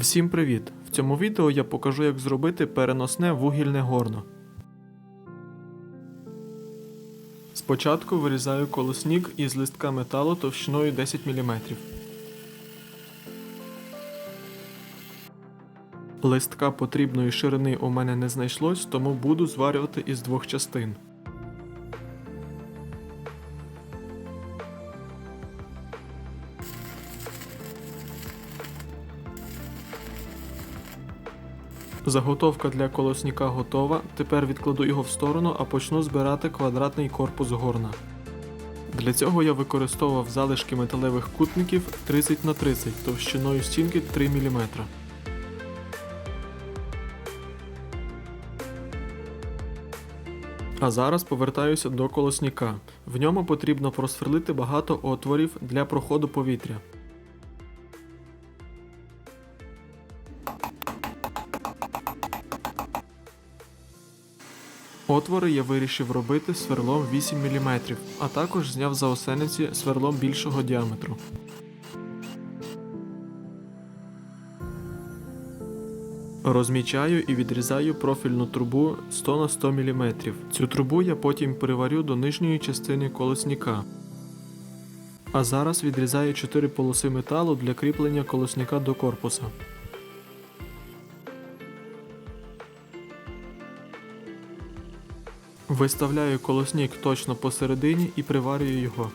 Всім привіт! В цьому відео я покажу, як зробити переносне вугільне горно. Спочатку вирізаю колоснік із листка металу товщиною 10 мм. Листка потрібної ширини у мене не знайшлось, тому буду зварювати із двох частин. Заготовка для колосника готова. Тепер відкладу його в сторону, а почну збирати квадратний корпус горна. Для цього я використовував залишки металевих кутників 30 на 30 товщиною стінки 3 мм. А зараз повертаюся до колосника. В ньому потрібно просверлити багато отворів для проходу повітря. Отвори я вирішив робити сверлом 8 мм, а також зняв заосениці сверлом більшого діаметру. Розмічаю і відрізаю профільну трубу 100 на 100 мм. Цю трубу я потім приварю до нижньої частини колосника. А зараз відрізаю 4 полоси металу для кріплення колосника до корпуса. Виставляю колоснік точно посередині і приварюю його.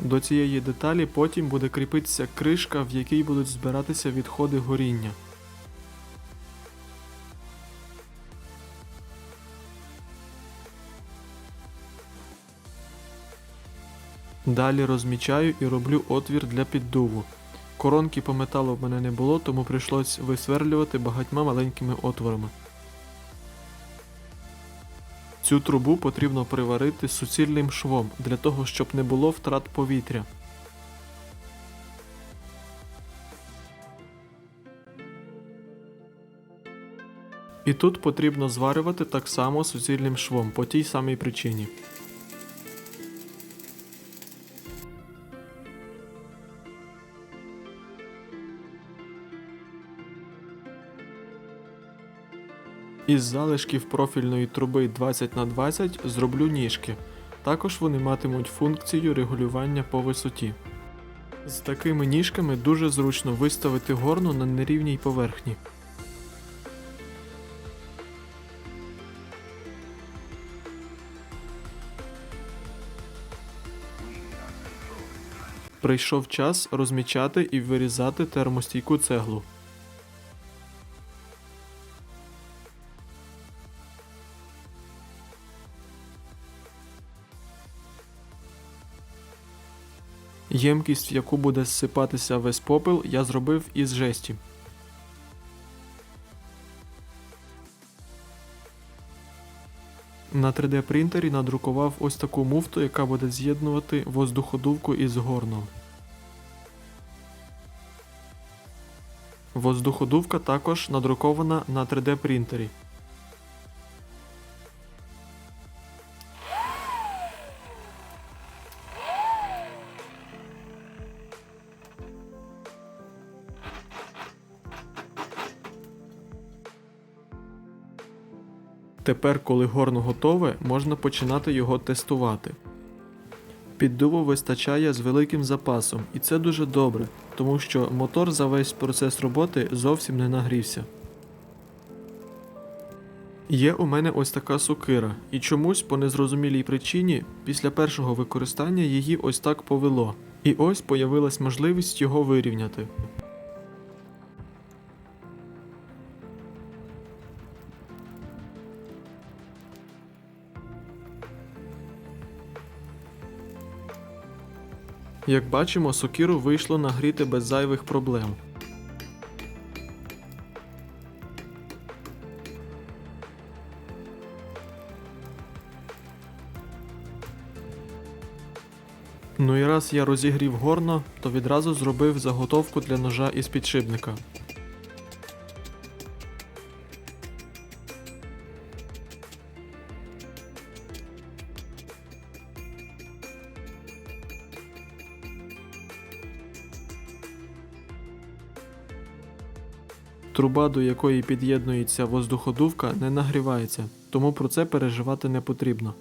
До цієї деталі потім буде кріпитися кришка, в якій будуть збиратися відходи горіння. Далі розмічаю і роблю отвір для піддуву. Коронки по металу в мене не було, тому прийшлось висверлювати багатьма маленькими отворами. Цю трубу потрібно приварити суцільним швом для того, щоб не було втрат повітря. І тут потрібно зварювати так само суцільним швом по тій самій причині. Із залишків профільної труби 20 на 20 зроблю ніжки. Також вони матимуть функцію регулювання по висоті. З такими ніжками дуже зручно виставити горну на нерівній поверхні. Прийшов час розмічати і вирізати термостійку цеглу. Ємкість, в яку буде зсипатися весь попел, я зробив із жесті. На 3D принтері надрукував ось таку муфту, яка буде з'єднувати воздуходувку із горном. Воздуходувка також надрукована на 3D принтері. Тепер, коли горно готове, можна починати його тестувати. Піддуву вистачає з великим запасом, і це дуже добре, тому що мотор за весь процес роботи зовсім не нагрівся. Є у мене ось така сокира, і чомусь по незрозумілій причині після першого використання її ось так повело. І ось появилась можливість його вирівняти. Як бачимо, сокиру вийшло нагріти без зайвих проблем. Ну і раз я розігрів горно, то відразу зробив заготовку для ножа із підшипника. Труба, до якої під'єднується воздуходувка, не нагрівається, тому про це переживати не потрібно.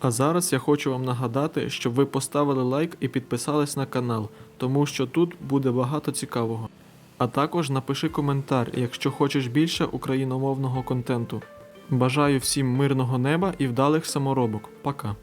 А зараз я хочу вам нагадати, щоб ви поставили лайк і підписались на канал, тому що тут буде багато цікавого. А також напиши коментар, якщо хочеш більше україномовного контенту. Бажаю всім мирного неба і вдалих саморобок. Пока.